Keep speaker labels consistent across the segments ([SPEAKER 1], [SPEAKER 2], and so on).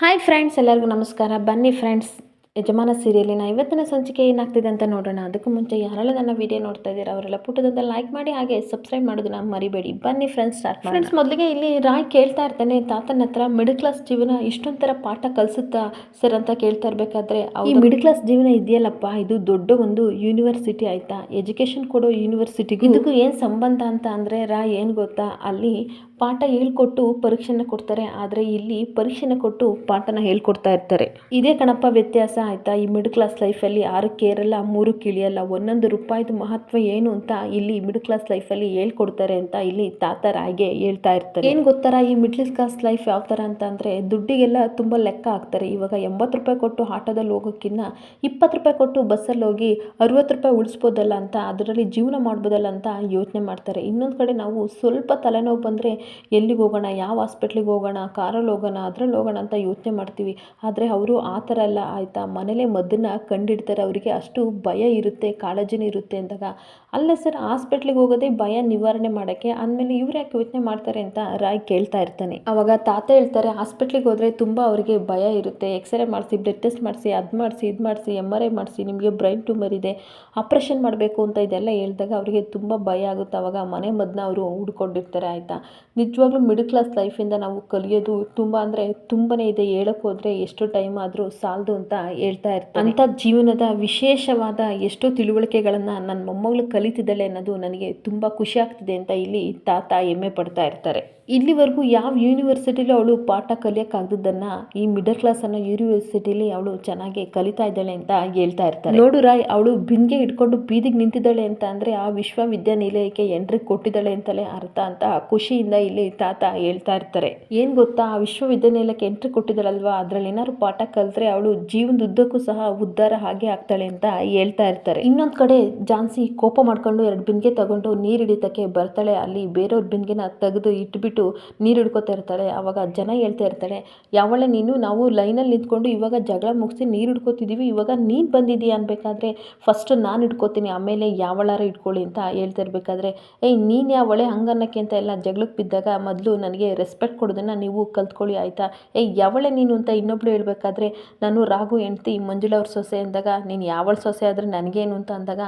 [SPEAKER 1] Hi friends ಎಲ್ಲರಿಗೂ ನಮಸ್ಕಾರ. ಬನ್ನಿ ಫ್ರೆಂಡ್ಸ್ ಯಜಮಾನ ಸೀರಿಯಲಿನ ಇವತ್ತಿನ ಸಂಚಿಕೆ ಏನಾಗ್ತಿದೆ ಅಂತ ನೋಡೋಣ. ಅದಕ್ಕೂ ಮುಂಚೆ ಯಾರೆಲ್ಲ ನನ್ನ ವಿಡಿಯೋ ನೋಡ್ತಾ ಇದ್ದೀರಾ ಅವರೆಲ್ಲ ಪುಟದಂತ ಲೈಕ್ ಮಾಡಿ ಹಾಗೆ ಸಬ್ಸ್ಕ್ರೈಬ್ ಮಾಡೋದನ್ನ ಮರಿಬೇಡಿ. ಬನ್ನಿ ಫ್ರೆಂಡ್ಸ್ ಸ್ಟಾರ್ಟ್ ಫ್ರೆಂಡ್ಸ್ ಮೊದಲಿಗೆ ಇಲ್ಲಿ ರಾಯ್ ಕೇಳ್ತಾ ಇರ್ತಾನೆ ತಾತನ ಹತ್ರ ಮಿಡಲ್ ಕ್ಲಾಸ್ ಜೀವನ ಇಷ್ಟೊಂಥರ ಪಾಠ ಕಲಿಸುತ್ತಾ ಸರ್ ಅಂತ ಕೇಳ್ತಾ ಇರ್ಬೇಕಾದ್ರೆ ಈ ಮಿಡ್ ಕ್ಲಾಸ್ ಜೀವನ ಇದೆಯಲ್ಲಪ್ಪ ಇದು ದೊಡ್ಡ ಒಂದು ಯೂನಿವರ್ಸಿಟಿ ಆಯಿತಾ? ಎಜುಕೇಶನ್ ಕೊಡೋ ಯೂನಿವರ್ಸಿಟಿಗೂ ಇದಕ್ಕೂ ಏನು ಸಂಬಂಧ ಅಂತ ಅಂದರೆ ರಾಯ್ ಏನು ಗೊತ್ತಾ? ಅಲ್ಲಿ ಪಾಠ ಹೇಳ್ಕೊಟ್ಟು ಪರೀಕ್ಷೆನ ಕೊಡ್ತಾರೆ ಆದರೆ ಇಲ್ಲಿ ಪರೀಕ್ಷೆನ ಕೊಟ್ಟು ಪಾಠನ ಹೇಳ್ಕೊಡ್ತಾ ಇರ್ತಾರೆ. ಇದೇ ಕಣಪ್ಪ ವ್ಯತ್ಯಾಸ. ಆಯ್ತಾ? ಈ ಮಿಡ್ ಕ್ಲಾಸ್ ಲೈಫಲ್ಲಿ ಯಾರು ಕೇರಲ್ಲ ಮೂರು ಕಿಳಿಯಲ್ಲ ಒಂದೊಂದು ರೂಪಾಯಿದು ಮಹತ್ವ ಏನು ಅಂತ ಇಲ್ಲಿ ಮಿಡ್ಲ್ ಕ್ಲಾಸ್ ಲೈಫಲ್ಲಿ ಹೇಳ್ಕೊಡ್ತಾರೆ ಅಂತ ಇಲ್ಲಿ ತಾತ ರಾಯ್ಗೆ ಹೇಳ್ತಾ ಇರ್ತಾರೆ. ಏನು ಗೊತ್ತಾರ ಈ ಮಿಡ್ಲ್ ಕ್ಲಾಸ್ ಲೈಫ್ ಯಾವ ಥರ ಅಂತ ಅಂದರೆ, ದುಡ್ಡಿಗೆಲ್ಲ ತುಂಬ ಲೆಕ್ಕ ಹಾಕ್ತಾರೆ. ಇವಾಗ ಎಂಬತ್ತು ರೂಪಾಯಿ ಕೊಟ್ಟು ಆಟೋದಲ್ಲಿ ಹೋಗೋಕ್ಕಿಂತ ಇಪ್ಪತ್ತು ರೂಪಾಯಿ ಕೊಟ್ಟು ಬಸ್ಸಲ್ಲಿ ಹೋಗಿ ಅರುವತ್ತು ರೂಪಾಯಿ ಉಳಿಸ್ಬೋದಲ್ಲ ಅಂತ, ಅದರಲ್ಲಿ ಜೀವನ ಮಾಡ್ಬೋದಲ್ಲ ಅಂತ ಯೋಚನೆ ಮಾಡ್ತಾರೆ. ಇನ್ನೊಂದು ಕಡೆ ನಾವು ಸ್ವಲ್ಪ ತಲೆನೋವು ಬಂದರೆ ಎಲ್ಲಿಗೆ ಹೋಗೋಣ, ಯಾವ ಹಾಸ್ಪಿಟ್ಲಿಗೆ ಹೋಗೋಣ ಕಾರಲ್ಲಿ ಹೋಗೋಣ ಅದರಲ್ಲಿ ಹೋಗೋಣ ಅಂತ ಯೋಚನೆ ಮಾಡ್ತೀವಿ. ಆದರೆ ಅವರು ಆ ಥರ ಎಲ್ಲ ಆಯಿತಾ? ಮನೇಲೇ ಮದ್ದನ್ನು ಕಂಡಿಡ್ತಾರೆ. ಅವರಿಗೆ ಅಷ್ಟು ಭಯ ಇರುತ್ತೆ, ಕಾಳಜಿನೂ ಇರುತ್ತೆ ಅಂದಾಗ. ಅಲ್ಲ ಸರ್, ಹಾಸ್ಪಿಟ್ಲಿಗೆ ಹೋಗೋದೇ ಭಯ ನಿವಾರಣೆ ಮಾಡೋಕ್ಕೆ. ಅಂದಮೇಲೆ ಇವ್ರು ಯಾಕೆ ಯೋಚನೆ ಮಾಡ್ತಾರೆ ಅಂತ ರಾಯ್ ಕೇಳ್ತಾ ಇರ್ತಾನೆ. ಅವಾಗ ತಾತ ಹೇಳ್ತಾರೆ, ಹಾಸ್ಪಿಟ್ಲಿಗೆ ಹೋದರೆ ತುಂಬ ಅವರಿಗೆ ಭಯ ಇರುತ್ತೆ. ಎಕ್ಸ್ರೇ ಮಾಡಿಸಿ ಬ್ಲಡ್ ಟೆಸ್ಟ್ ಮಾಡಿಸಿ, ಅದು ಮಾಡಿಸಿ, ಇದು ಮಾಡಿಸಿ ಎಂ ಆರ್ ಐ ಮಾಡಿಸಿ, ನಿಮಗೆ ಬ್ರೈನ್ ಟ್ಯೂಮರ್ ಇದೆ ಆಪ್ರೇಷನ್ ಮಾಡಬೇಕು ಅಂತ ಇದೆಲ್ಲ ಹೇಳಿದಾಗ ಅವರಿಗೆ ತುಂಬ ಭಯ ಆಗುತ್ತೆ. ಅವಾಗ ಮನೆ ಮದ್ದನ್ನ ಅವರು ಹುಡ್ಕೊಂಡಿರ್ತಾರೆ ಆಯಿತಾ. ನಿಜವಾಗ್ಲೂ ಮಿಡಲ್ ಕ್ಲಾಸ್ ಲೈಫಿಂದ ನಾವು ಕಲಿಯೋದು ತುಂಬ ಅಂದರೆ ತುಂಬನೇ ಇದೆ. ಹೇಳಕ್ಕೆ ಹೋದರೆ ಎಷ್ಟು ಟೈಮ್ ಆದರೂ ಸಾಲದು ಅಂತ ಹೇಳ್ತಾ ಇರ್ತಾರೆ. ಅಂತ ಜೀವನದ ವಿಶೇಷವಾದ ಎಷ್ಟೋ ತಿಳುವಳಿಕೆಗಳನ್ನು ನನ್ನ ಮೊಮ್ಮಗಳು ಕಲಿತಿದ್ದಾಳೆ ಅನ್ನೋದು ನನಗೆ ತುಂಬ ಖುಷಿ ಆಗ್ತಿದೆ ಅಂತ ಇಲ್ಲಿ ತಾತ ಹೆಮ್ಮೆ ಪಡ್ತಾ ಇರ್ತಾರೆ. ಇಲ್ಲಿವರೆಗೂ ಯಾವ ಯೂನಿವರ್ಸಿಟಿಲೂ ಅವಳು ಪಾಠ ಕಲಿಯೋಕ್ಕಾಗದನ್ನು ಈ ಮಿಡಲ್ ಕ್ಲಾಸ್ ಅನ್ನೋ ಯೂನಿವರ್ಸಿಟಿಲಿ ಅವಳು ಚೆನ್ನಾಗಿ ಕಲಿತಾ ಇದ್ದಾಳೆ ಅಂತ ಹೇಳ್ತಾ ಇರ್ತಾರೆ. ನೋಡು ರಾಯ್, ಅವಳು ಬಿಂದಿಗೆ ಇಟ್ಕೊಂಡು ಬೀದಿಗೆ ನಿಂತಿದ್ದಾಳೆ ಅಂತ ಅಂದರೆ ಆ ವಿಶ್ವವಿದ್ಯಾನಿಲಯಕ್ಕೆ ಎಂಟ್ರಿ ಕೊಟ್ಟಿದ್ದಾಳೆ ಅಂತಲೇ ಅರ್ಥ ಅಂತ ಖುಷಿಯಿಂದ ಇಲ್ಲಿ ತಾತ ಹೇಳ್ತಾ ಇರ್ತಾರೆ. ಏನು ಗೊತ್ತಾ, ಆ ವಿಶ್ವವಿದ್ಯಾನಿಲಯಕ್ಕೆ ಎಂಟ್ರಿ ಕೊಟ್ಟಿದ್ದಾಳಲ್ವಾ? ಅದರಲ್ಲಿ ಏನಾದ್ರು ಪಾಠ ಕಲಿತ್ರೆ ಅವಳು ಜೀವನದುದ್ದಕ್ಕೂ ಸಹ ಉದ್ಧಾರ ಹಾಗೆ ಆಗ್ತಾಳೆ ಅಂತ ಹೇಳ್ತಾ ಇರ್ತಾರೆ. ಇನ್ನೊಂದು ಕಡೆ ಜಾನ್ಸಿ ಕೋಪ ಮಾಡ್ಕೊಂಡು ಎರಡು ಬಿಂದಿಗೆ ತಗೊಂಡು ನೀರು ಹಿಡಿತಕ್ಕೆ ಬರ್ತಾಳೆ. ಅಲ್ಲಿ ಬೇರೆಯವ್ರ ಬಿಂದಿಗೆನ ತೆಗೆದು ಇಟ್ಬಿಟ್ಟು ನೀರು ಹಿಡ್ಕೊತಾ ಇರ್ತಾಳೆ. ಅವಾಗ ಜನ ಹೇಳ್ತಾ ಇರ್ತಾಳೆ, ಯಾವಳೆ ನೀನು? ನಾವು ಲೈನಲ್ಲಿ ನಿಂತ್ಕೊಂಡು ಇವಾಗ ಜಗಳ ಮುಗಿಸಿ ನೀರು ಹಿಡ್ಕೊತಿದ್ದೀವಿ ಇವಾಗ ನೀನು ಬಂದಿದ್ದೀಯ ಅನ್ಬೇಕಾದ್ರೆ ಫಸ್ಟ್ ನಾನು ಇಟ್ಕೋತೀನಿ ಆಮೇಲೆ ಯಾವಳಾರ ಇಟ್ಕೊಳ್ಳಿ ಅಂತ ಹೇಳ್ತಾ ಇರ್ಬೇಕಾದ್ರೆ, ಏಯ್, ನೀನು ಯಾವಳೆ ಹಂಗನ್ನಕ್ಕೆ ಅಂತ ಎಲ್ಲ ಜಗಳಕ್ಕೆ ಬಿದ್ದಾಗ ಮೊದಲು ನನಗೆ ರೆಸ್ಪೆಕ್ಟ್ ಕೊಡೋದನ್ನು ನೀವು ಕಲ್ತ್ಕೊಳ್ಳಿ, ಆಯಿತಾ? ಏಯ್, ಯಾವಳೆ ನೀನು? ಅಂತ ಇನ್ನೊಬ್ಳು ಹೇಳ್ಬೇಕಾದ್ರೆ, ನಾನು ರಾಘು ಹೆಂಡ್ತಿ ಮಂಜುಳ ಅವ್ರ ಸೊಸೆ ಅಂದಾಗ, ನೀನು ಯಾವಳ ಸೊಸೆ ಆದರೆ ನನಗೇನು ಅಂತ ಅಂದಾಗ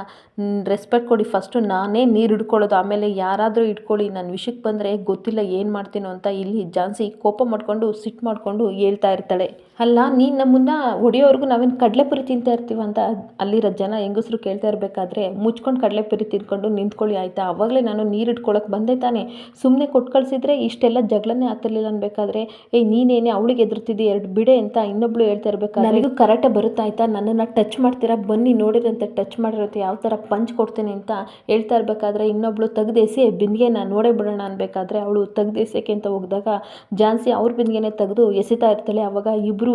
[SPEAKER 1] ರೆಸ್ಪೆಕ್ಟ್ ಕೊಡಿ. ಫಸ್ಟು ನಾನೇ ನೀರು ಹಿಡ್ಕೊಳ್ಳೋದು. ಆಮೇಲೆ ಯಾರಾದರೂ ಇಟ್ಕೊಳ್ಳಿ ನನ್ನ ವಿಷಯಕ್ಕೆ ಬಂದರೆ ಗೊತ್ತಿಲ್ಲ ಏನು ಮಾಡ್ತೀನೋ ಅಂತ ಇಲ್ಲಿ ಜಾನ್ಸಿ ಕೋಪ ಮಾಡಿಕೊಂಡು ಸಿಟ್ಟು ಮಾಡಿಕೊಂಡು ಹೇಳ್ತಾ ಇರ್ತಾಳೆ. ಅಲ್ಲ, ನೀನು ನಮ್ಮನ್ನ ಹೊಡೆಯೋವರೆಗೂ ನಾವೇನು ಕಡಲೆಪುರಿ ತಿಂತಾ ಇರ್ತೀವಿ ಅಂತ ಅಲ್ಲಿರೋ ಜನ ಹೆಂಗಸರು ಕೇಳ್ತಾ ಇರಬೇಕಾದ್ರೆ, ಮುಚ್ಕೊಂಡು ಕಡಲೆಪುರಿ ತಿಂದ್ಕೊಂಡು ನಿಂತ್ಕೊಳ್ಳಿ ಆಯಿತಾ? ಆವಾಗಲೇ ನಾನು ನೀರು ಇಟ್ಕೊಳಕ್ಕೆ ಬಂದೆ ತಾನೆ. ಸುಮ್ಮನೆ ಕೊಟ್ಟು ಕಳಿಸಿದ್ರೆ ಇಷ್ಟೆಲ್ಲ ಜಗಳನೇ ಆಗ್ತಿರ್ಲಿಲ್ಲ ಅನ್ಬೇಕಾದ್ರೆ, ಏಯ್, ನೀನೇನೆ ಅವಳಿಗೆ ಎದುರ್ತಿದ್ದಿ ಎರಡು ಬಿಡೆ ಅಂತ ಇನ್ನೊಬ್ಳು ಹೇಳ್ತಾ ಇರಬೇಕಾದ್ರೆ ಇದು ಕರೆಕ್ಟೇ ಬರುತ್ತಾ ಆಯ್ತಾ ನನ್ನನ್ನು ಟಚ್ ಮಾಡ್ತೀರಾ? ಬನ್ನಿ ನೋಡಿರಂತೆ ಟಚ್ ಮಾಡಿರೋದು ಯಾವ ಥರ ಪಂಚ್ ಕೊಡ್ತೀನಿ ಅಂತ ಹೇಳ್ತಾ ಇರಬೇಕಾದ್ರೆ ಇನ್ನೊಬ್ಳು ತೆಗ್ದೇಸಿ ಬಿಂದಿಗೆನ ನೋಡೇ ಬಿಡೋಣ ಅನ್ಬೇಕಾದ್ರೆ ಅವಳು ತೆಗ್ದೇಸಕ್ಕೆ ಅಂತ ಹೋಗಿದಾಗ ಜಾನ್ಸಿ ಅವ್ರ ಬಿಂದಿಗೆನೆ ತೆಗೆದು ಎಸಿತಾ ಇರ್ತಾಳೆ. ಅವಾಗ ಇಬ್ಬರು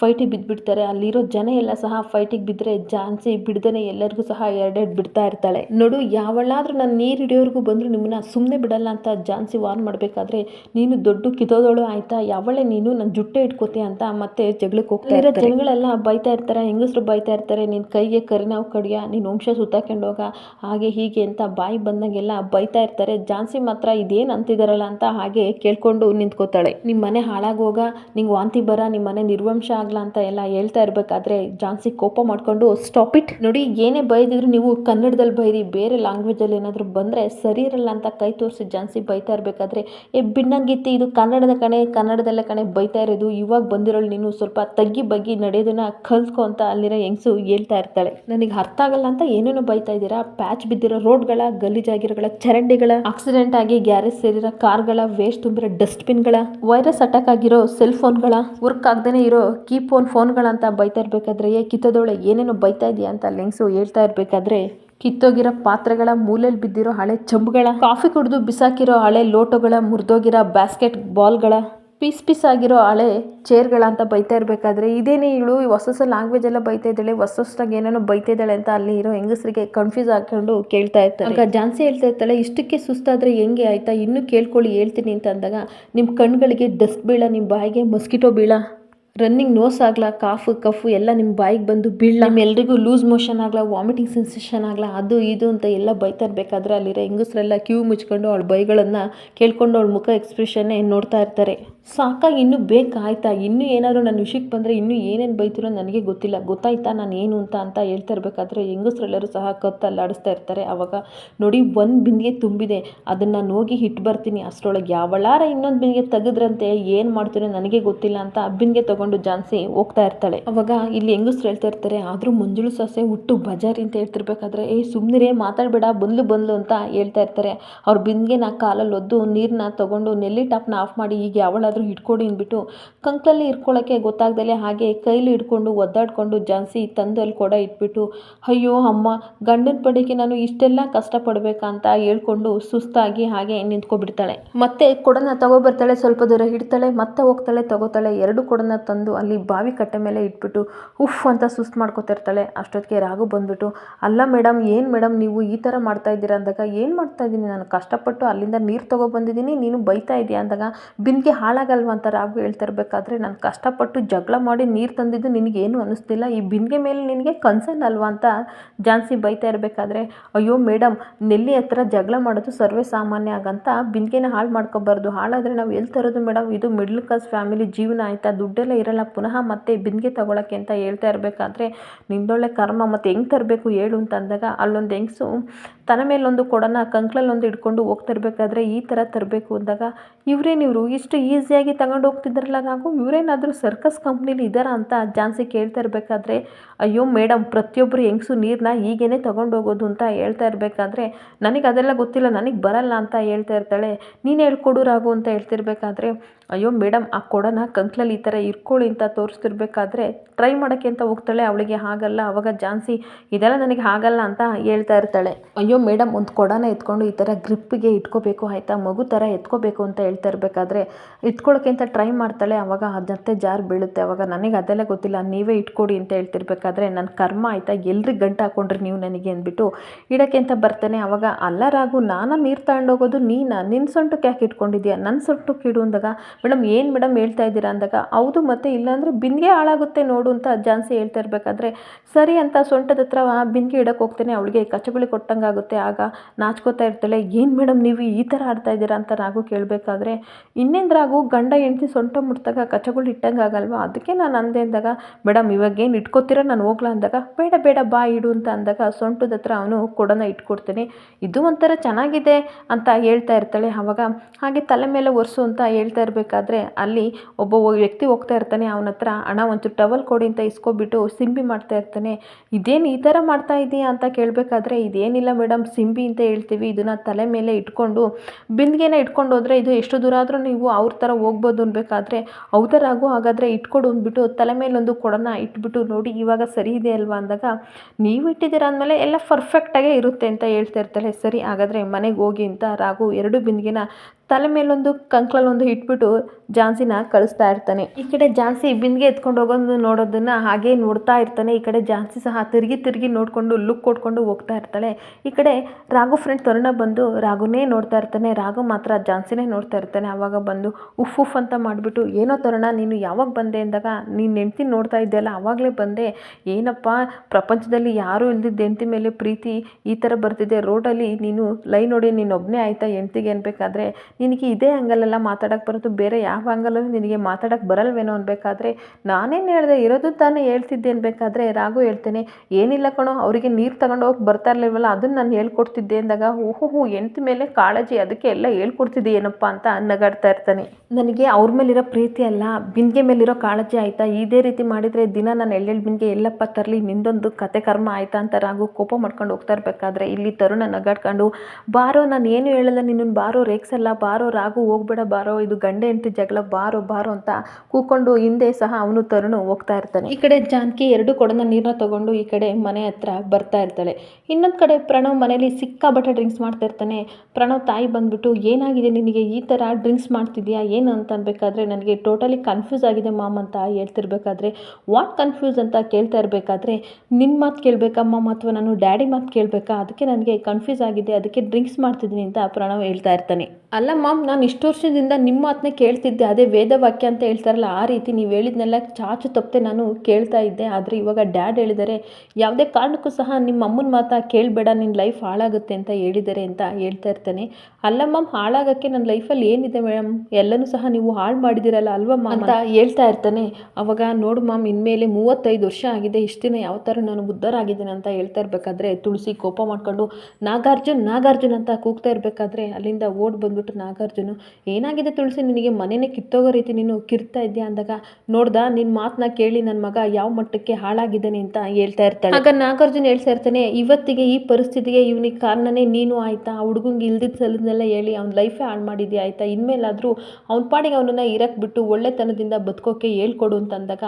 [SPEAKER 1] ಫೈಟಿಗೆ ಬಿದ್ದುಬಿಡ್ತಾರೆ ಅಲ್ಲಿರೋ ಜನ ಎಲ್ಲ ಸಹ ಫೈಟಿಗೆ ಬಿದ್ದರೆ ಜಾನ್ಸಿ ಬಿಡ್ದೇ ಎಲ್ಲರಿಗೂ ಸಹ ಎರಡೆರಡು ಬಿಡ್ತಾ ಇರ್ತಾಳೆ. ನೋಡು ಯಾವಳಾದರೂ ನಾನು ನೀರು ಹಿಡಿಯೋರ್ಗೂ ಬಂದರೂ ನಿಮ್ಮನ್ನ ಸುಮ್ಮನೆ ಬಿಡಲ್ಲ ಅಂತ ಜಾನ್ಸಿ ವಾರ್ನ್ ಮಾಡಬೇಕಾದ್ರೆ ನೀನು ದೊಡ್ಡ ಕಿತೋದೋಳು ಆಯ್ತಾ? ಯಾವಳೆ ನೀನು ನನ್ನ ಜುಟ್ಟೆ ಇಟ್ಕೋತಿ ಅಂತ ಮತ್ತೆ ಜಗಳಕ್ಕೆ ಹೋಗ್ತಾ ಇರೋ ಜನಗಳೆಲ್ಲ ಬೈತಾ ಇರ್ತಾರೆ, ಹೆಂಗಸರು ಬೈತಾ ಇರ್ತಾರೆ ನಿನ್ನ ಕೈಗೆ ಕರಿನಾವು ಕಡಿಯ ನಿನ್ನ ವಂಶ ಸುತ್ತಾಕೊಂಡು ಹೋಗ, ಹಾಗೆ ಅಂತ ಬಾಯಿ ಬಂದಂಗೆಲ್ಲ ಬೈತಾ ಇರ್ತಾರೆ. ಜಾನ್ಸಿ ಮಾತ್ರ ಇದೇನು ಅಂತಿದಾರಲ್ಲ ಅಂತ ಹಾಗೆ ಕೇಳ್ಕೊಂಡು ನಿಂತ್ಕೋತಾಳೆ. ನಿಮ್ಮ ಮನೆ ಹಾಳಾಗೋಗ ನಿಂಗೆ ವಾಂತಿ ಬರ ನಿಮ್ಮ ಮನೆ ನಿರ್ವಂಶ ಆಗಲ್ಲ ಅಂತ ಎಲ್ಲ ಹೇಳ್ತಾ ಇರಬೇಕಾದ್ರೆ ಜಾನ್ಸಿ ಕೋಪ ಮಾಡಿಕೊಂಡು ಸ್ಟಾಪ್ ಇಟ್ ನೋಡಿ, ಏನೇ ಬೈದಿದ್ರು ನೀವು ಕನ್ನಡದಲ್ಲಿ ಬೈರಿ, ಬೇರೆ ಲ್ಯಾಂಗ್ವೇಜಲ್ಲಿ ಏನಾದರೂ ಬಂದರೆ ಸರಿ ಇರಲ್ಲ ಅಂತ ಕೈ ತೋರಿಸಿ ಜಾನ್ಸಿ ಬೈತಾ ಇರಬೇಕಾದ್ರೆ, ಏ ಬಿಣ್ಣಂಗಿತ್ತಿ, ಇದು ಕನ್ನಡದ ಕಣೆ, ಕನ್ನಡದಲ್ಲೇ ಕಣೆ, ಬೈತಾ ಇರೋದು, ಇವಾಗ ಬಂದಿರೋಳು ನೀನು, ಸ್ವಲ್ಪ ತಗ್ಗಿ ಬಗ್ಗಿ ನಡೆಯೋದನ್ನ ಕಲ್ತ್ಕೊ ಅಂತ ಅಲ್ಲಿರೋ ಹೆಂಗ್ಸು ಹೇಳ್ತಾ ಇರ್ತಾಳೆ. ನನಗೆ ಅರ್ಥ ಆಗಲ್ಲ ಅಂತ ಏನೇನೋ ಬೈತಾ ಇದ್ದೀರಾ? ಪ್ಯಾಚ್ ಬಿದ್ದಿರೋ ರೋಡ್ಗಳ ಗಲೀಜಾಗಿರೋಗಳ ಚರಂಡಿಗಳ, ಆಕ್ಸಿಡೆಂಟ್ ಆಗಿ ಗ್ಯಾರೇಜ್ ಸೇರಿರೋ ಕಾರ್ಗಳ, ವೇಸ್ಟ್ ತುಂಬಿರೋ ಡಸ್ಟ್ಬಿನ್ಗಳ, ವೈರಸ್ ಅಟ್ಯಾಕ್ ಆಗಿರೋ ಸೆಲ್ ಫೋನ್ಗಳ, ವರ್ಕ್ ಆಗದೇ ಇರೋ ಕೀ ಫೋನ್ ಫೋನ್ಗಳಂತ ಬೈತಾ ಇರಬೇಕಾದ್ರೆ ಏ ಕಿತ್ತದೊಳೆ ಏನೇನೋ ಬೈತಾ ಇದೆಯಾ ಅಂತ ಲೆಂಗ್ಸು ಹೇಳ್ತಾ ಇರಬೇಕಾದ್ರೆ ಕಿತ್ತೋಗಿರೋ ಪಾತ್ರೆಗಳ ಮೂಲೆಯಲ್ಲಿ ಬಿದ್ದಿರೋ ಹಳೆ ಚಂಬುಗಳ, ಕಾಫಿ ಕುಡಿದು ಬಿಸಾಕಿರೋ ಹಳೆ ಲೋಟೋಗಳ, ಮುರಿದೋಗಿರೋ ಬ್ಯಾಸ್ಕೆಟ್ ಬಾಲ್ಗಳ ಪೀಸ್ ಪೀಸ್ ಆಗಿರೋ ಹಳೆ ಚೇರ್ಗಳಂತ ಬೈತಾ ಇರಬೇಕಾದ್ರೆ ಇದೇನೇ ಇಳು ಹೊಸ ಹೊಸ ಲ್ಯಾಂಗ್ವೇಜ್ ಎಲ್ಲ ಬೈತಾ ಇದ್ದಾಳೆ, ಹೊಸ ಹೊಸದಾಗಿ ಏನೇನೋ ಬೈತಾ ಇದ್ದಾಳೆ ಅಂತ ಅಲ್ಲಿ ಇರೋ ಹೆಂಗಸರಿಗೆ ಕನ್ಫ್ಯೂಸ್ ಹಾಕೊಂಡು ಕೇಳ್ತಾ ಇರ್ತಾರೆ. ಆಗ ಜಾನ್ಸಿ ಹೇಳ್ತಾ ಇರ್ತಾಳೆ, ಇಷ್ಟಕ್ಕೆ ಸುಸ್ತಾದ್ರೆ ಹೆಂಗೆ ಆಯಿತಾ? ಇನ್ನೂ ಕೇಳ್ಕೊಳ್ಳಿ ಹೇಳ್ತೀನಿ ಅಂತ ಅಂದಾಗ ನಿಮ್ಮ ಕಣ್ಗಳಿಗೆ ಡಸ್ಟ್ ಬೀಳ ನಿಮ್ಮ ಬಾಯಿಗೆ ಮಸ್ಕಿಟೋ ಬೀಳ. ರನ್ನಿಂಗ್ ನೋಸ್ ಆಗ್ಲಾ, ಕಾಫು, ಕಫು ಎಲ್ಲ ನಿಮ್ಮ ಬಾಯಿಗೆ ಬಂದು ಬೀಳ ಎಲ್ರಿಗೂ ಲೂಸ್ ಮೋಷನ್ ಆಗ್ಲ, ವಾಮಿಟಿಂಗ್ ಸೆನ್ಸೇಷನ್ ಆಗ್ಲ, ಅದು ಇದು ಅಂತ ಎಲ್ಲ ಬೈತಾ ಇರಬೇಕಾದ್ರೆ ಅಲ್ಲಿರೋ ಹೆಂಗಸ್ರೆಲ್ಲ ಕ್ಯೂ ಮುಚ್ಕೊಂಡು ಅವಳ ಬೈಗಳನ್ನು ಕೇಳ್ಕೊಂಡು ಅವಳ ಮುಖ ಎಕ್ಸ್ಪ್ರೆಷನ್ನೇ ನೋಡ್ತಾ ಇರ್ತಾರೆ. ಸಾಕಾಗಿ ಇನ್ನೂ ಬೇಕಾಯ್ತಾ? ಇನ್ನೂ ಏನಾದರೂ ನನ್ನ ವಿಷಯಕ್ಕೆ ಬಂದರೆ ಇನ್ನೂ ಏನೇನು ಬೈತಿರೋ ನನಗೆ ಗೊತ್ತಿಲ್ಲ. ಗೊತ್ತಾಯ್ತಾ ನಾನು ಏನು ಅಂತ ಅಂತ ಹೇಳ್ತಾ ಇರಬೇಕಾದ್ರೆ ಹೆಂಗಸ್ರೆಲ್ಲರೂ ಸಹ ಕತ್ತಲ್ಲಾಡಿಸ್ತಾ ಇರ್ತಾರೆ. ಆವಾಗ ನೋಡಿ, ಒಂದು ಬಿಂದಿಗೆ ತುಂಬಿದೆ. ಅದನ್ನು ನಾನು ಹೋಗಿ ಹಿಟ್ಟು ಬರ್ತೀನಿ. ಅಷ್ಟರೊಳಗೆ ಯಾವಳಾರ ಇನ್ನೊಂದು ಬಿಂದಿಗೆ ತೆಗೆದ್ರಂತೆ, ಏನು ಮಾಡ್ತೀರೋ ನನಗೆ ಗೊತ್ತಿಲ್ಲ ಅಂತ ಆ ಬಿಂದಿಗೆ ತಗೊಂಡು ಜಾನ್ಸಿ ಹೋಗ್ತಾ ಇರ್ತಾಳೆ. ಅವಾಗ ಇಲ್ಲಿ ಹೆಂಗಸ್ರು ಹೇಳ್ತಾ ಇರ್ತಾರೆ, ಆದರೂ ಮಂಜುಳು ಸೊಸೆ ಹುಟ್ಟು ಬಜಾರಿ ಅಂತ ಹೇಳ್ತಿರ್ಬೇಕಾದ್ರೆ, ಏ ಸುಮ್ಮನೆ ಮಾತಾಡಬೇಡ, ಬಂದ್ಲು ಬಂದ್ಲು ಅಂತ ಹೇಳ್ತಾ ಇರ್ತಾರೆ. ಅವ್ರ ನಾ ಕಾಲಲ್ಲಿ ಒದ್ದು ನೀರನ್ನ ತಗೊಂಡು ನೆಲ್ಲಿ ಟಾಪ್ನ ಆಫ್ ಮಾಡಿ ಈಗ ಯಾವಳಾದರೂ ಹಿಡ್ಕೊಡಿ ಅಂದ್ಬಿಟ್ಟು ಕಂಕಲ್ಲಿ ಇಟ್ಕೊಳ್ಳೋಕ್ಕೆ ಗೊತ್ತಾಗ್ದಲೆ ಹಾಗೆ ಕೈಲಿ ಹಿಡ್ಕೊಂಡು ಒದ್ದಾಡ್ಕೊಂಡು ಜಾನ್ಸಿ ತಂದು ಅಲ್ಲಿ ಕೂಡ ಇಟ್ಬಿಟ್ಟು, ಅಯ್ಯೋ ಅಮ್ಮ, ಗಂಡನ ಪಡೆಗೆ ನಾನು ಇಷ್ಟೆಲ್ಲ ಕಷ್ಟಪಡಬೇಕಂತ ಹೇಳ್ಕೊಂಡು ಸುಸ್ತಾಗಿ ಹಾಗೆ ನಿಂತ್ಕೊಬಿಡ್ತಾಳೆ. ಮತ್ತೆ ಕೊಡನ ತಗೊಬರ್ತಾಳೆ, ಸ್ವಲ್ಪ ದೂರ ಹಿಡ್ತಾಳೆ, ಮತ್ತೆ ಹೋಗ್ತಾಳೆ, ತಗೋತಾಳೆ, ಎರಡು ಕೊಡನ ತಂದು ಅಲ್ಲಿ ಬಾವಿ ಕಟ್ಟೆ ಮೇಲೆ ಇಟ್ಬಿಟ್ಟು ಉಫ್ ಅಂತ ಸುಸ್ತು ಮಾಡ್ಕೊತಿರ್ತಾಳೆ ಅಷ್ಟೊತ್ತಿಗೆ ರಾಘು ಬಂದ್ಬಿಟ್ಟು, ಅಲ್ಲ ಮೇಡಮ್ ಏನು ಮೇಡಮ್ ನೀವು ಈ ಥರ ಮಾಡ್ತಾ ಇದ್ದೀರಾ? ಅಂದಾಗ, ಏನು ಮಾಡ್ತಾ ಇದ್ದೀನಿ? ನಾನು ಕಷ್ಟಪಟ್ಟು ಅಲ್ಲಿಂದ ನೀರು ತೊಗೊಬಂದಿದ್ದೀನಿ ನೀನು ಬೈತಾ ಇದೆಯಾ? ಅಂದಾಗ, ಬಿಂದಿಗೆ ಹಾಳಾಗಲ್ವ? ಅಂತ ರಾಘು ಹೇಳ್ತಾ ಇರಬೇಕಾದ್ರೆ, ನಾನು ಕಷ್ಟಪಟ್ಟು ಜಗಳ ಮಾಡಿ ನೀರು ತಂದಿದ್ದು ನಿನಗೇನು ಅನ್ನಿಸ್ತಿಲ್ಲ ಈ ಬಿಂದಿಗೆ ಮೇಲೆ ನಿನಗೆ ಕನ್ಸರ್ನ್ ಅಲ್ವಾ? ಅಂತ ಜಾನ್ಸಿ ಬೈತಾ ಇರಬೇಕಾದ್ರೆ, ಅಯ್ಯೋ ಮೇಡಮ್ ನೆಲ್ಲಿ ಹತ್ರ ಜಗಳ ಮಾಡೋದು ಸರ್ವೇ ಸಾಮಾನ್ಯ ಆಗಂತ ಬಿಂದಿಗೆನ ಹಾಳು ಮಾಡ್ಕೋಬಾರ್ದು. ಹಾಳಾದರೆ ನಾವು ಎಲ್ಲಿ ತರೋದು ಮೇಡಮ್ ಇದು ಮಿಡ್ಲ್ ಕ್ಲಾಸ್ ಫ್ಯಾಮಿಲಿ, ಜೀವನ ಆಯಿತಾ? ದುಡ್ಡೆಲ್ಲ ಇರಲ್ಲ. ಪುನಃ ಮತ್ತೆ ಬಿಂದಿಗೆ ತಗೊಳಕ್ಕೆ ಅಂತ ಹೇಳ್ತಾ ಇರಬೇಕಾದ್ರೆ ನಿಂದೊಳ್ಳೆ ಕರ್ಮ ಮತ್ತು ಹೆಂಗೆ ತರಬೇಕು ಹೇಳು ಅಂತ ಅಂದಾಗ ಅಲ್ಲೊಂದು ಹೆಂಗಸು ತನ ಮೇಲೊಂದು ಕೊಡನ ಇಟ್ಕೊಂಡು ಹೋಗ್ತಿರ್ಬೇಕಾದ್ರೆ ಈ ಥರ ತರಬೇಕು ಅಂದಾಗ ಇವರೇನಿವರು ಇಷ್ಟು ಈಸಿಯಾಗಿ ತಗೊಂಡು ಹೋಗ್ತಿದ್ದಾರಲ್ಲ ನಾವು? ಇವರೇನಾದರೂ ಸರ್ಕಸ್ ಕಂಪ್ನೀಲಿ ಇದ್ದಾರಾ ಅಂತ ಜಾನ್ಸಿ ಕೇಳ್ತಾ ಇರಬೇಕಾದ್ರೆ, ಅಯ್ಯೋ ಮೇಡಮ್ ಪ್ರತಿಯೊಬ್ಬರು ಹೆಂಗಸು ನೀರನ್ನ ಹೀಗೇ ಹೋಗೋದು ಅಂತ ಹೇಳ್ತಾ ಇರಬೇಕಾದ್ರೆ, ನನಗೆ ಅದೆಲ್ಲ ಗೊತ್ತಿಲ್ಲ, ನನಗೆ ಬರಲ್ಲ ಅಂತ ಹೇಳ್ತಾ ಇರ್ತಾಳೆ. ನೀನು ಹೇಳ್ಕೊಡು ಅಂತ ಹೇಳ್ತಿರ್ಬೇಕಾದ್ರೆ ಅಯ್ಯೋ ಮೇಡಮ್ ಆ ಕೊಡನ ಕಂಕ್ಳಲ್ಲಿ ಈ ಥರ ಇರ್ಕೊಳ್ಳಿ ಅಂತ ತೋರಿಸ್ತಿರ್ಬೇಕಾದ್ರೆ ಟ್ರೈ ಮಾಡೋಕ್ಕೆ ಅಂತ ಹೋಗ್ತಾಳೆ, ಅವಳಿಗೆ ಆಗಲ್ಲ ಅವಾಗ ಜಾನ್ಸಿ, ಇದೆಲ್ಲ ನನಗೆ ಆಗಲ್ಲ ಅಂತ ಹೇಳ್ತಾ ಇರ್ತಾಳೆ. ಅಯ್ಯೋ ಮೇಡಮ್ ಒಂದು ಕೊಡನ ಎತ್ಕೊಂಡು ಈ ಥರ ಗ್ರಿಪ್ಪಿಗೆ ಇಟ್ಕೋಬೇಕು, ಆಯಿತಾ? ಮಗು ಥರ ಎತ್ಕೋಬೇಕು ಅಂತ ಹೇಳ್ತಾ ಇರಬೇಕಾದ್ರೆ ಇಟ್ಕೊಳಕ್ಕೆ ಅಂತ ಟ್ರೈ ಮಾಡ್ತಾಳೆ, ಅವಾಗ ಅದಂತೆ ಜಾರ್ ಬೀಳುತ್ತೆ. ಅವಾಗ ನನಗೆ ಅದೆಲ್ಲ ಗೊತ್ತಿಲ್ಲ, ನೀವೇ ಇಟ್ಕೊಡಿ ಅಂತ ಹೇಳ್ತಿರ್ಬೇಕಾದ್ರೆ ನನ್ನ ಕರ್ಮ ಆಯಿತಾ? ಎಲ್ರಿಗೆ ಗಂಟು ಹಾಕೊಂಡ್ರಿ ನೀವು ನನಗೆ ಅಂದ್ಬಿಟ್ಟು ಇಡೋಕ್ಕೆ ಅಂತ ಬರ್ತಾನೆ. ಆವಾಗ ಅಲ್ಲ ರಾಗು ನಾನು ನೀರು ತಗೊಂಡೋಗೋದು ನೀನ? ನಿನ್ನ ಸೊಂಟಕ್ಕೆ ಯಾಕೆ ಇಟ್ಕೊಂಡಿದ್ಯಾ? ನನ್ನ ಸೊಂಟಕ್ಕೆ ಇಡು ಅಂದಾಗ, ಮೇಡಮ್ ಏನು ಮೇಡಮ್ ಹೇಳ್ತಾ ಇದ್ದೀರಾ ಅಂದಾಗ, ಹೌದು ಮತ್ತೆ ಇಲ್ಲಾಂದರೆ ಬಿಂದಿಗೆ ಹಾಳಾಗುತ್ತೆ ನೋಡು ಅಂತ ಜಾನ್ಸಿ ಹೇಳ್ತಾ ಇರಬೇಕಾದ್ರೆ, ಸರಿ ಅಂತ ಸೊಂಟದ ಹತ್ರ ಬಿಂದಿಗೆ ಇಡಕ್ಕೆ ಹೋಗ್ತೇನೆ, ಅವಳಿಗೆ ಕಚ್ಚಬಳಿ ಕೊಟ್ಟಂಗೆ ಆಗುತ್ತೆ ಆಗ ನಾಚ್ಕೋತಾ ಇರ್ತಾಳೆ, ಏನು ಮೇಡಮ್ ನೀವು ಈ ಥರ ಆಡ್ತಾ ಇದ್ದೀರಾ? ಅಂತ ರಾಗು ಕೇಳಬೇಕಾದ್ರೆ, ಇನ್ನೇನು ರಾಗು ಗಂಡ ಹೆಂಡ್ತಿ ಸೊಂಟ ಮುಟ್ಟಿದಾಗ ಕಚ್ಚಗಳು ಇಟ್ಟಂಗೆ ಆಗಲ್ವಾ? ಅದಕ್ಕೆ ನಾನು ಅಂದೆ ಅಂದಾಗ, ಮೇಡಮ್ ಇವಾಗೇನು ಇಟ್ಕೋತೀರ? ನಾನು ಹೋಗ್ಲಾ ಅಂದಾಗ, ಬೇಡ ಬೇಡ, ಬಾ ಇಡು ಅಂತ ಅಂದಾಗ ಸೊಂಟದ ಹತ್ರ ಅವನು ಕೊಡನ ಇಟ್ಕೊಡ್ತೇನೆ. ಇದು ಒಂಥರ ಚೆನ್ನಾಗಿದೆ ಅಂತ ಹೇಳ್ತಾ ಇರ್ತಾಳೆ. ಆವಾಗ ಹಾಗೆ ತಲೆ ಮೇಲೆ ಒರೆಸು ಅಂತ ಹೇಳ್ತಾ ಇರಬೇಕಾದ್ರೆ, ಅಲ್ಲಿ ಒಬ್ಬ ವ್ಯಕ್ತಿ ಹೋಗ್ತಾ ಇರ್ತಾನೆ ಅವನ ಹತ್ರ. ಹಣ ಒಂಚೂರು ಟವಲ್ ಕೊಡಿ ಅಂತ ಇಸ್ಕೊಬಿಟ್ಟು ಸಿಂಬಿ ಮಾಡ್ತಾ ಇರ್ತಾನೆ. ಇದೇನು ಈ ಥರ ಮಾಡ್ತಾ ಇದೀಯಾ? ಅಂತ ಕೇಳಬೇಕಾದ್ರೆ, ಇದೇನಿಲ್ಲ ಮೇಡಮ್ ಸಿಂಬಿ ಅಂತ ಹೇಳ್ತೀವಿ, ಇದನ್ನು ತಲೆ ಮೇಲೆ ಇಟ್ಕೊಂಡು, ಬಿಂದಿಗೆನ ಇಟ್ಕೊಂಡು ಹೋದರೆ ಇದು ಎಷ್ಟು ದೂರ ಆದರೂ ನೀವು ಅವ್ರ ಥರ ಹೋಗ್ಬೋದು ಅನ್ಬೇಕಾದ್ರೆ ಆಗೋ ಹಾಗಾದರೆ ಇಟ್ಕೊಡು ಅಂದ್ಬಿಟ್ಟು ತಲೆ ಮೇಲೊಂದು ಕೊಡನ ಇಟ್ಬಿಟ್ಟು ನೋಡಿ ಇವಾಗ ಸರಿ ಇದೆ ಅಲ್ವಾ ಅಂದಾಗ, ನೀವು ಇಟ್ಟಿದ್ದೀರ ಅಂದಮೇಲೆ ಎಲ್ಲ ಪರ್ಫೆಕ್ಟಾಗೇ ಇರುತ್ತೆ ಅಂತ ಹೇಳ್ತಾ ಇರ್ತಾಳೆ ಸರಿ, ಹಾಗಾದರೆ ಮನೆಗೆ ಹೋಗಿ ಅಂತ ರಾಗು ಎರಡು ಬಿಂದಿಗೆನ ತಲೆ ಮೇಲೊಂದು, ಕಂಕ್ಳಲ್ಲೊಂದು ಇಟ್ಬಿಟ್ಟು ಜಾನ್ಸಿನ ಕಳಿಸ್ತಾ ಇರ್ತಾನೆ. ಈ ಕಡೆ ಜಾನ್ಸಿ ಬಿಂದಿಗೆ ಎತ್ಕೊಂಡು ಹೋಗೋದು ನೋಡೋದನ್ನ ಹಾಗೆ ನೋಡ್ತಾ ಇರ್ತಾನೆ. ಈ ಕಡೆ ಜಾನ್ಸಿ ಸಹ ತಿರುಗಿ ತಿರುಗಿ ನೋಡಿಕೊಂಡು ಲುಕ್ ಕೊಟ್ಕೊಂಡು ಹೋಗ್ತಾ ಇರ್ತಾಳೆ. ಈ ಕಡೆ ರಾಘು ಫ್ರೆಂಡ್ ತರುಣ ಬಂದು ರಾಘುನೇ ನೋಡ್ತಾ ಇರ್ತಾನೆ. ರಾಘು ಮಾತ್ರ ಜಾನ್ಸಿನೇ ನೋಡ್ತಾ ಇರ್ತಾನೆ. ಆವಾಗ ಬಂದು, ಉಫ್ ಉಫ್ ಅಂತ ಮಾಡಿಬಿಟ್ಟು, ಏನೋ ತರುಣ, ನೀನು ಯಾವಾಗ ಬಂದೆ? ಅಂದಾಗ, ನೀನು ನೆಂಟಿ ನೋಡ್ತಾ ಇದ್ದೆಲ್ಲ ಆವಾಗಲೇ ಬಂದೆ. ಏನಪ್ಪ, ಪ್ರಪಂಚದಲ್ಲಿ ಯಾರೂ ಇಲ್ದಿದ್ದ ಹೆಂಡತಿ ಮೇಲೆ ಪ್ರೀತಿ ಈ ಥರ ಬರ್ತಿದೆ. ರೋಡಲ್ಲಿ ನೀನು ಲೈ ನೋಡಿ ನೀನೊಬ್ಬನೇ ಆಯಿತಾ ಹೆಂಡ್ತಿಗೆ ಅನ್ಬೇಕಾದ್ರೆ ನಿನಗೆ ಇದೇ ಆ್ಯಂಗಲೆಲ್ಲ ಮಾತಾಡೋಕ್ಕೆ ಬರೋದು, ಬೇರೆ ಯಾವ ಆ್ಯಂಗಲಲ್ಲೂ ನಿನಗೆ ಮಾತಾಡೋಕೆ ಬರಲ್ವೇನೋ ಅನ್ಬೇಕಾದ್ರೆ ನಾನೇನು ಹೇಳಿದೆ, ಇರೋದು ತಾನೇ ಹೇಳ್ತಿದ್ದೆ ಅನ್ಬೇಕಾದ್ರೆ ರಾಘು ಹೇಳ್ತೇನೆ, ಏನಿಲ್ಲ ಕಣೋ, ಅವರಿಗೆ ನೀರು ತಗೊಂಡು ಹೋಗಿ ಬರ್ತಾ ಇರಲಿಲ್ವಲ್ಲ, ಅದನ್ನು ನಾನು ಹೇಳ್ಕೊಡ್ತಿದ್ದೆ ಅಂದಾಗ ಓಹೋ ಎಂತ ಮೇಲೆ ಕಾಳಜಿ, ಅದಕ್ಕೆ ಎಲ್ಲ ಹೇಳ್ಕೊಡ್ತಿದ್ದೆ ಏನಪ್ಪ ಅಂತ ನಗಾಡ್ತಾ ಇರ್ತಾನೆ. ನನಗೆ ಅವ್ರ ಮೇಲಿರೋ ಪ್ರೀತಿ ಅಲ್ಲ, ಬಿಂದಿಗೆ ಮೇಲಿರೋ ಕಾಳಜಿ ಆಯಿತಾ? ಇದೇ ರೀತಿ ಮಾಡಿದರೆ ದಿನ ನಾನು ಎಳ್ಳೆಳ್ಳು ಬಿಂದಿಗೆ, ಎಲ್ಲಪ್ಪ ತರಲಿ, ನಿಂದೊಂದು ಕತೆ ಕರ್ಮ ಆಯಿತಾ? ಅಂತ ರಾಗು ಕೋಪ ಮಾಡ್ಕೊಂಡು ಹೋಗ್ತಾ ಇರಬೇಕಾದ್ರೆ, ಇಲ್ಲಿ ತರುಣ ನಗಾಡ್ಕೊಂಡು, ಬಾರೋ, ನಾನು ಏನು ಹೇಳಲ್ಲ ನಿನ್ನನ್ನು ಬಾರೋ ರೇಗ್ಸಲ್ಲ ಬಾರೋ ರಾಗು ಹೋಗ್ಬೇಡ ಬಾರೋ, ಇದು ಗಂಡ ಹೆಂಡತಿ ಜಗಳ, ಬಾರೋ ಬಾರೋ ಅಂತ ಕೂಕೊಂಡು ಹಿಂದೆ ಸಹ ಅವನು ತರುಣು ಹೋಗ್ತಾ ಇರ್ತಾನೆ. ಈ ಕಡೆ ಜಾನಕಿ ಎರಡು ಕೊಡನ ನೀರನ್ನ ತಗೊಂಡು ಈ ಕಡೆ ಮನೆ ಹತ್ರ ಬರ್ತಾ ಇರ್ತಾಳೆ. ಇನ್ನೊಂದು ಕಡೆ ಪ್ರಣವ್ ಮನೇಲಿ ಸಿಕ್ಕಾಬಟ್ಟೆ ಡ್ರಿಂಕ್ಸ್ ಮಾಡ್ತಾ ಇರ್ತಾನೆ. ಪ್ರಣವ್ ತಾಯಿ ಬಂದ್ಬಿಟ್ಟು, ಏನಾಗಿದೆ ನಿನಗೆ? ಈ ಥರ ಡ್ರಿಂಕ್ಸ್ ಮಾಡ್ತಿದ್ಯಾ? ಏನು ಅಂತ ಅನ್ಬೇಕಾದ್ರೆ ನನಗೆ ಟೋಟಲಿ ಕನ್ಫ್ಯೂಸ್ ಆಗಿದೆ ಮಾಮ್ ಅಂತ ಹೇಳ್ತಿರ್ಬೇಕಾದ್ರೆ. ವಾಟ್ ಕನ್ಫ್ಯೂಸ್ ಅಂತ ಕೇಳ್ತಾ ಇರಬೇಕಾದ್ರೆ ನಿನ್ನ ಮಾತು ಕೇಳಬೇಕಮ್ಮ ಅಥವಾ ನಾನು ಡ್ಯಾಡಿ ಮಾತು ಕೇಳಬೇಕಾ? ಅದಕ್ಕೆ ನನಗೆ ಕನ್ಫ್ಯೂಸ್ ಆಗಿದೆ, ಅದಕ್ಕೆ ಡ್ರಿಂಕ್ಸ್ ಮಾಡ್ತಿದ್ದೀನಿ ಅಂತ ಪ್ರಣವ್ ಹೇಳ್ತಾ ಇರ್ತಾನೆ. ಅಲ್ಲ ಮಾಮ್, ನಾನು ಇಷ್ಟು ವರ್ಷದಿಂದ ನಿಮ್ಮ ಮಾತನ್ನೇ ಕೇಳ್ತಿದ್ದೆ, ಅದೇ ವೇದವಾಕ್ಯ ಅಂತ ಹೇಳ್ತಾರಲ್ಲ, ಆ ರೀತಿ ನೀವು ಹೇಳಿದ್ನೆಲ್ಲ ಚಾಚು ತಪ್ಪದೆ ನಾನು ಕೇಳ್ತಾ ಇದ್ದೆ. ಆದರೆ ಇವಾಗ ಡ್ಯಾಡ್ ಹೇಳಿದ್ದಾರೆ ಯಾವುದೇ ಕಾರಣಕ್ಕೂ ಸಹ ನಿಮ್ಮ ಅಮ್ಮನ ಮಾತಾ ಕೇಳಬೇಡ ನಿನ್ನ ಲೈಫ್ ಹಾಳಾಗುತ್ತೆ ಅಂತ ಹೇಳಿದ್ದಾರೆ ಅಂತ ಹೇಳ್ತಾ ಇರ್ತಾನೆ. ಅಲ್ಲ ಮ್ಯಾಮ್ ಹಾಳಾಗೋಕ್ಕೆ ನನ್ನ ಲೈಫಲ್ಲಿ ಏನಿದೆ ಮೇಡಮ್? ಎಲ್ಲನೂ ಸಹ ನೀವು ಹಾಳು ಮಾಡಿದಿರಲ್ಲ ಅಲ್ವಾ ಮ್ಯಾಮ್ ಅಂತ ಹೇಳ್ತಾ ಇರ್ತಾನೆ. ಅವಾಗ ನೋಡು ಮ್ಯಾಮ್ ಇನ್ಮೇಲೆ ಮೂವತ್ತೈದು ವರ್ಷ ಆಗಿದೆ, ಇಷ್ಟು ದಿನ ಯಾವ ಥರ ನಾನು ಉದ್ಧಾರ ಅಂತ ಹೇಳ್ತಾ ಇರಬೇಕಾದ್ರೆ, ತುಳಸಿ ಕೋಪ ಮಾಡಿಕೊಂಡು ನಾಗಾರ್ಜುನ್ ನಾಗಾರ್ಜುನ್ ಅಂತ ಕೂಗ್ತಾ ಇರಬೇಕಾದ್ರೆ, ಅಲ್ಲಿಂದ ಓಡ್ ಬಂದ್ಬಿಟ್ಟು ನಾಗಾರ್ಜುನು, ಏನಾಗಿದೆ ತುಳಸಿ, ನಿನಗೆ ಮನೆನೇ ಕಿತ್ತೋಗೋ ರೀತಿ ನೀನು ಕಿರ್ತಾ ಇದೆಯಾ ಅಂದಾಗ, ನೋಡ್ದ ನಿನ್ನ ಮಾತನ್ನ ಕೇಳಿ ನನ್ನ ಮಗ ಯಾವ ಮಟ್ಟಕ್ಕೆ ಹಾಳಾಗಿದ್ದಾನೆ ಅಂತ ಹೇಳ್ತಾ ಇರ್ತಾನೆ ಆಗ ನಾಗಾರ್ಜುನ ಹೇಳ್ತಾ ಇರ್ತಾನೆ, ಇವತ್ತಿಗೆ ಈ ಪರಿಸ್ಥಿತಿಗೆ ಇವನಿಗೆ ಕಾರಣನೇ ನೀನು ಆಯ್ತಾ? ಆ ಹುಡುಗಂಗೆ ಇಲ್ದಿದ್ದ ಸಲದನ್ನೆಲ್ಲ ಹೇಳಿ ಅವ್ನ ಲೈಫೇ ಹಾಳು ಮಾಡಿದ್ಯಾ ಆಯ್ತಾ? ಇನ್ಮೇಲಾದರೂ ಅವ್ನ ಪಾಡಿಗೆ ಅವನನ್ನು ಇರಕ್ಕೆ ಬಿಟ್ಟು ಒಳ್ಳೆತನದಿಂದ ಬದುಕೋಕೆ ಹೇಳ್ಕೊಡು ಅಂತ ಅಂದಾಗ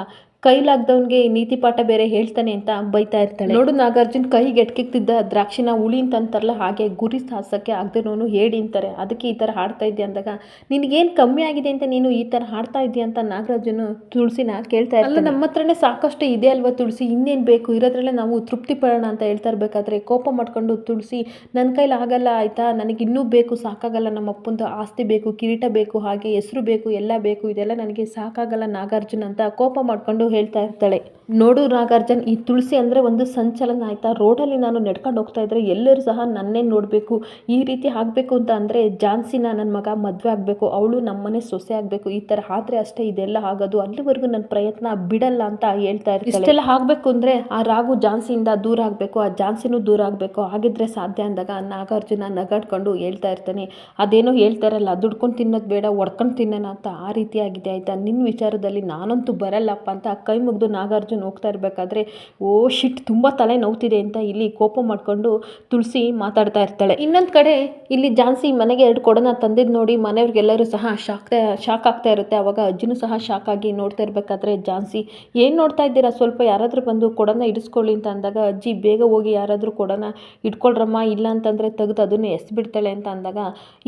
[SPEAKER 1] ಕೈಲಾಗ್ದವನಿಗೆ ನೀತಿ ಪಾಠ ಬೇರೆ ಹೇಳ್ತಾನೆ ಅಂತ ಬೈತಾ ಇರ್ತಾಳೆ. ನೋಡು ನಾಗಾರ್ಜುನ್ ಕೈಗೆ ಎಟ್ಕಿಕ್ತಿದ್ದ ದ್ರಾಕ್ಷಿನ ಹುಳಿ ಅಂತ ಅಂತಾರಲ್ಲ ಹಾಗೆ ಗುರಿ ಸಾಹಸಕ್ಕೆ ಆಗದೇನೋನು ಹೇಳಿ ಅಂತಾರೆ. ಅದಕ್ಕೆ ಈ ಥರ ಹಾಡ್ತಾ ಇದ್ದೆ ಅಂದಾಗ ನಿನಗೇನು ಕಮ್ಮಿ ಆಗಿದೆ ಅಂತ ನೀನು ಈ ಥರ ಹಾಡ್ತಾ ಇದ್ದೀಯ ಅಂತ ನಾಗರಾಜನು ತುಳಸಿನ ಕೇಳ್ತಾ ಇರ್ತಾನೆ. ನಮ್ಮ ಹತ್ರನೇ ಸಾಕಷ್ಟು ಇದೆ ಅಲ್ವಾ ತುಳಸಿ? ಇನ್ನೇನು ಬೇಕು? ಇರೋದ್ರಲ್ಲೇ ನಾವು ತೃಪ್ತಿ ಪಡೋಣ ಅಂತ ಹೇಳ್ತಾ ಇರಬೇಕಾದ್ರೆ ಕೋಪ ಮಾಡ್ಕೊಂಡು ತುಳಸಿ ನನ್ನ ಕೈಲಿ ಆಗಲ್ಲ ಆಯಿತಾ? ನನಗೆ ಇನ್ನೂ ಬೇಕು ಸಾಕಾಗಲ್ಲ ನಮ್ಮ ಅಪ್ಪಂದು ಆಸ್ತಿ ಬೇಕು ಕಿರೀಟ ಬೇಕು ಹಾಗೆ ಹೆಸರು ಬೇಕು ಎಲ್ಲ ಬೇಕು ಇದೆಲ್ಲ ನನಗೆ ಸಾಕಾಗಲ್ಲ ನಾಗಾರ್ಜುನ್ ಅಂತ ಕೋಪ ಮಾಡ್ಕೊಂಡು ಹೇಳ್ತಾ ಇರ್ತಾಳೆ. ನೋಡು ನಾಗಾರ್ಜುನ್, ಈ ತುಳಸಿ ಅಂದರೆ ಒಂದು ಸಂಚಲನ ಆಯಿತಾ? ರೋಡಲ್ಲಿ ನಾನು ನಡ್ಕೊಂಡು ಹೋಗ್ತಾ ಇದ್ದರೆ ಎಲ್ಲರೂ ಸಹ ನನ್ನೇ ನೋಡಬೇಕು. ಈ ರೀತಿ ಆಗಬೇಕು ಅಂತ ಅಂದರೆ ಜಾನ್ಸಿನ ನನ್ನ ಮಗ ಮದುವೆ ಆಗಬೇಕು. ಅವಳು ನಮ್ಮನೆ ಸೊಸೆ ಆಗಬೇಕು. ಈ ಥರ ಆದರೆ ಅಷ್ಟೇ ಇದೆಲ್ಲ ಆಗೋದು. ಅಲ್ಲಿವರೆಗೂ ನನ್ನ ಪ್ರಯತ್ನ ಬಿಡಲ್ಲ ಅಂತ ಹೇಳ್ತಾ ಇರ್ತಾಳೆ. ಇಷ್ಟೆಲ್ಲ ಆಗಬೇಕು ಅಂದರೆ ಆ ರಾಗು ಜಾನ್ಸಿಯಿಂದ ದೂರ ಆಗಬೇಕು. ಆ ಜಾನ್ಸಿನೂ ದೂರ ಆಗಬೇಕು. ಆಗಿದ್ರೆ ಸಾಧ್ಯ ಅಂದಾಗ ನಾಗಾರ್ಜುನ ನಗಾಡ್ಕೊಂಡು ಹೇಳ್ತಾ ಇರ್ತಾನೆ. ಅದೇನೋ ಹೇಳ್ತಾರಲ್ಲ ದುಡ್ಕೊಂಡು ತಿನ್ನೋದು ಬೇಡ ಒಡ್ಕೊಂಡು ತಿನ್ನೋಣ ಅಂತ ಆ ರೀತಿ ಆಗಿದೆ ಆಯಿತಾ? ನಿನ್ನ ವಿಚಾರದಲ್ಲಿ ನಾನಂತೂ ಬರಲ್ಲಪ್ಪ ಅಂತ ಕೈ ಮುಗಿದು ನಾಗಾರ್ಜುನ್ ಹೋಗ್ತಾ ಇರಬೇಕಾದ್ರೆ, ಓ ಶಿಟ್ ತುಂಬ ತಲೆ ನೋವ್ತಿದೆ ಅಂತ ಇಲ್ಲಿ ಕೋಪ ಮಾಡಿಕೊಂಡು ತುಳಸಿ ಮಾತಾಡ್ತಾ ಇರ್ತಾಳೆ. ಇನ್ನೊಂದು ಕಡೆ ಇಲ್ಲಿ ಜಾನ್ಸಿ ಮನೆಗೆ ಎರಡು ಕೊಡನ ತಂದಿದ್ದು ನೋಡಿ ಮನೆಯವ್ರಿಗೆಲ್ಲರೂ ಸಹ ಶಾಕ್ ಶಾಕ್ ಆಗ್ತಾ ಇರುತ್ತೆ. ಅವಾಗ ಅಜ್ಜಿನೂ ಸಹ ಶಾಕ್ ಆಗಿ ನೋಡ್ತಾ ಇರಬೇಕಾದ್ರೆ, ಜಾನ್ಸಿ, ಏನು ನೋಡ್ತಾ ಇದ್ದೀರಾ? ಸ್ವಲ್ಪ ಯಾರಾದರೂ ಬಂದು ಕೊಡನ ಇಡಿಸ್ಕೊಳ್ಳಿ ಅಂತ ಅಂದಾಗ, ಅಜ್ಜಿ, ಬೇಗ ಹೋಗಿ ಯಾರಾದರೂ ಕೊಡನ ಇಟ್ಕೊಳ್ರಮ್ಮ ಇಲ್ಲ ಅಂತಂದರೆ ತೆಗೆದು ಅದನ್ನು ಎಸ್ಬಿಡ್ತಾಳೆ ಅಂತ ಅಂದಾಗ,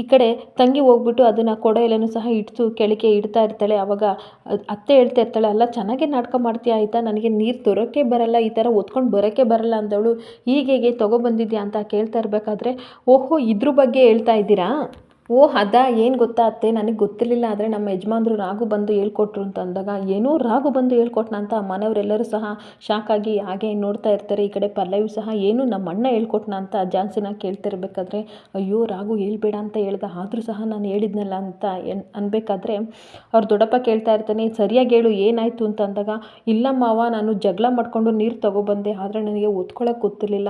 [SPEAKER 1] ಈ ಕಡೆ ತಂಗಿ ಹೋಗ್ಬಿಟ್ಟು ಅದನ್ನು ಕೊಡ ಎಲ್ಲನೂ ಸಹ ಇಟ್ಟು ಕೆಳಗೆ ಇಡ್ತಾ ಇರ್ತಾಳೆ. ಅವಾಗ ಅತ್ತೆ ಹೇಳ್ತಾ ಇರ್ತಾಳೆ, ಅಲ್ಲ, ಚೆನ್ನಾಗೇ ನಾಟಕ ಮಾಡ್ತೀಯ ಆಯಿತಾ ನನಗೆ ನೀರು ತರೋಕ್ಕೆ ಬರಲ್ಲ, ಈ ಥರ ಒತ್ಕೊಂಡು ಬರೋಕ್ಕೆ ಬರಲ್ಲ ಅಂದವಳು. ಹೀಗೆ ತೊಗೊಬಂದಿದ್ಯಾ ಅಂತ ಕೇಳ್ತಾ ಇರಬೇಕಾದ್ರೆ, ಓಹೋ, ಇದ್ರ ಬಗ್ಗೆ ಹೇಳ್ತಾ ಇದ್ದೀರಾ? ಓ, ಅದ, ಏನು ಗೊತ್ತಾ ಅತ್ತೆ? ನನಗೆ ಗೊತ್ತಿರಲಿಲ್ಲ, ಆದರೆ ನಮ್ಮ ಯಜಮಾನ್ರು ರಾಗು ಬಂದು ಹೇಳ್ಕೊಟ್ರು ಅಂತ ಅಂದಾಗ, ಏನೋ ರಾಗು ಬಂದು ಹೇಳ್ಕೊಟ್ನ ಅಂತ ಮನೆಯವರೆಲ್ಲರೂ ಸಹ ಶಾಕ್ ಆಗಿ ಹಾಗೆ ನೋಡ್ತಾ ಇರ್ತಾರೆ. ಈ ಕಡೆ ಪಲ್ಲವಿ ಸಹ ಏನು ನಮ್ಮ ಅಣ್ಣ ಹೇಳ್ಕೊಟ್ನ ಅಂತ ಜಾನ್ಸಿನ ಕೇಳ್ತಿರ್ಬೇಕಾದ್ರೆ, ಅಯ್ಯೋ ರಾಗು ಹೇಳ್ಬೇಡ ಅಂತ ಹೇಳ್ದ, ಆದರೂ ಸಹ ನಾನು ಹೇಳಿದ್ನಲ್ಲ ಅಂತ ಎನ್, ಅನ್ಬೇಕಾದ್ರೆ ಅವ್ರ ದೊಡ್ಡಪ್ಪ ಕೇಳ್ತಾ ಇರ್ತಾನೆ, ಸರಿಯಾಗಿ ಹೇಳು, ಏನಾಯಿತು ಅಂತ ಅಂದಾಗ, ಇಲ್ಲ ಮಾವ, ನಾನು ಜಗಳ ಮಾಡಿಕೊಂಡು ನೀರು ತೊಗೊಬಂದೆ, ಆದರೆ ನನಗೆ ಒತ್ಕೊಳ್ಳೋಕೆ ಗೊತ್ತಿರಲಿಲ್ಲ.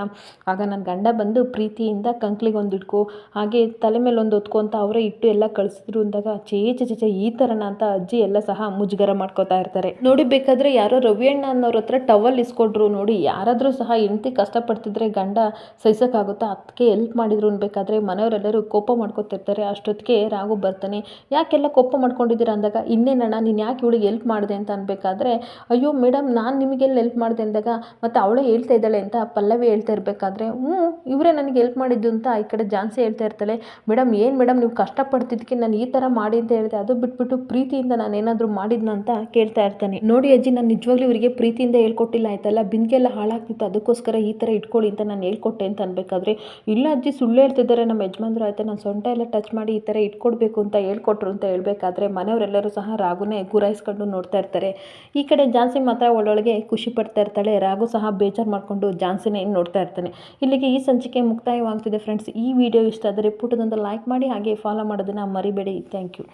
[SPEAKER 1] ಆಗ ನನ್ನ ಗಂಡ ಬಂದು ಪ್ರೀತಿಯಿಂದ ಕಂಕ್ಲಿಗೆ ಒಂದು ಹಾಗೆ ತಲೆ ಮೇಲೆ ಒಂದು ಹೊತ್ಕೊ ಅಂತ ಅವರೇ ಇಟ್ಟು ಎಲ್ಲ ಕಳಿಸಿದ್ರು ಅಂದಾಗ ಚೇ ಚೇ ಚೇ, ಚೇ ಈ ಥರನ ಅಂತ ಅಜ್ಜಿ ಎಲ್ಲ ಸಹ ಮುಜುಗರ ಮಾಡ್ಕೋತಾ ಇರ್ತಾರೆ. ನೋಡಿ ಬೇಕಾದ್ರೆ ಯಾರೋ ರವಿಯಣ್ಣ ಅನ್ನೋರ ಹತ್ರ ಟವಲ್ ಇಸ್ಕೊಂಡ್ರು ನೋಡಿ ಯಾರಾದರೂ ಸಹ ಹೆಂಡತಿ ಕಷ್ಟಪಡ್ತಿದ್ರೆ ಗಂಡ ಸಹಿಸೋಕ್ಕಾಗುತ್ತಾ? ಅದಕ್ಕೆ ಹೆಲ್ಪ್ ಮಾಡಿದ್ರು ಅನ್ಬೇಕಾದ್ರೆ ಮನೆಯವರೆಲ್ಲರೂ ಕೋಪ ಮಾಡ್ಕೊತಿರ್ತಾರೆ. ಅಷ್ಟೊತ್ತಿಗೆ ರಾಘು ಬರ್ತಾನೆ ಯಾಕೆಲ್ಲ ಕೋಪ ಮಾಡ್ಕೊಂಡಿದ್ದೀರಾ? ಅಂದಾಗ ಇನ್ನೇನಣ್ಣ ನೀನು ಯಾಕೆ ಇವಳಿಗೆ ಹೆಲ್ಪ್ ಮಾಡಿದೆ ಅಂತ ಅನ್ಬೇಕಾದ್ರೆ ಅಯ್ಯೋ ಮೇಡಮ್ ನಾನು ನಿಮಗೆಲ್ಲ ಹೆಲ್ಪ್ ಮಾಡಿದೆ ಅಂದಾಗ ಮತ್ತು ಅವಳೇ ಹೇಳ್ತಾ ಇದ್ದಾಳೆ ಅಂತ ಪಲ್ಲವಿ ಹೇಳ್ತಾ ಇರಬೇಕಾದ್ರೆ ಹ್ಞೂ ಇವರೇ ನನಗೆ ಹೆಲ್ಪ್ ಮಾಡಿದ್ದು ಅಂತ ಈ ಕಡೆ ಜಾನ್ಸಿ ಹೇಳ್ತಾ ಇರ್ತಾಳೆ. ಮೇಡಮ್ ಏನು ಮೇಡಮ್ ನೀವು ಕಷ್ಟಪಡ್ತಿದ್ದಕ್ಕೆ ನಾನು ಈ ಥರ ಮಾಡಿ ಅಂತ ಹೇಳಿದೆ, ಅದು ಬಿಟ್ಬಿಟ್ಟು ಪ್ರೀತಿಯಿಂದ ನಾನು ಏನಾದರೂ ಮಾಡಿದ್ನ ಅಂತ ಕೇಳ್ತಾ ಇರ್ತಾನೆ. ನೋಡಿ ಅಜ್ಜಿ, ನಾನು ನಿಜವಾಗ್ಲೂ ಇವರಿಗೆ ಪ್ರೀತಿಯಿಂದ ಹೇಳ್ಕೊಟ್ಟಿಲ್ಲ, ಆಯ್ತಲ್ಲ? ಬಿಂದಿಗೆಲ್ಲ ಹಾಳಾಗ್ತಿತ್ತು, ಅದಕ್ಕೋಸ್ಕರ ಈ ಥರ ಇಟ್ಕೊಳ್ಳಿ ಅಂತ ನಾನು ಹೇಳ್ಕೊಟ್ಟೆ ಅಂತ ಅನ್ಬೇಕಾದ್ರೆ, ಇಲ್ಲ ಅಜ್ಜಿ, ಸುಳ್ಳು ಹೇಳ್ತಿದ್ದಾರೆ ನಮ್ಮ ಯಜಮಾನ್ರು, ಆಯ್ತಾ? ನಾನು ಸೊಂಟ ಎಲ್ಲ ಟಚ್ ಮಾಡಿ ಈ ಥರ ಇಟ್ಕೊಡ್ಬೇಕು ಅಂತ ಹೇಳ್ಕೊಟ್ರು ಅಂತ ಹೇಳಬೇಕಾದ್ರೆ, ಮನೆಯವರೆಲ್ಲರೂ ಸಹ ರಾಗುನೇ ಗುರಾಯಿಸ್ಕೊಂಡು ನೋಡ್ತಾ ಇರ್ತಾರೆ. ಈ ಕಡೆ ಜಾನ್ಸಿ ಮಾತ್ರ ಒಳೊಳಗೆ ಖುಷಿ ಪಡ್ತಾ ಇರ್ತಾಳೆ, ರಾಗು ಸಹ ಬೇಜಾರು ಮಾಡಿಕೊಂಡು ಜಾನ್ಸಿನೇ ನೋಡ್ತಾ ಇರ್ತಾನೆ. ಇಲ್ಲಿಗೆ ಈ ಸಂಚಿಕೆ ಮುಕ್ತಾಯವಾಗ್ತಿದೆ ಫ್ರೆಂಡ್ಸ್ ಈ ವಿಡಿಯೋ ಇಷ್ಟ ಆದರೆ ಪುಟದೊಂದು ಲೈಕ್ ಮಾಡಿ ಹಾಗೆ ಫಾಲೋ ಮಾಡೋದನ್ನು ಮರಿಬೇಡಿ. Thank you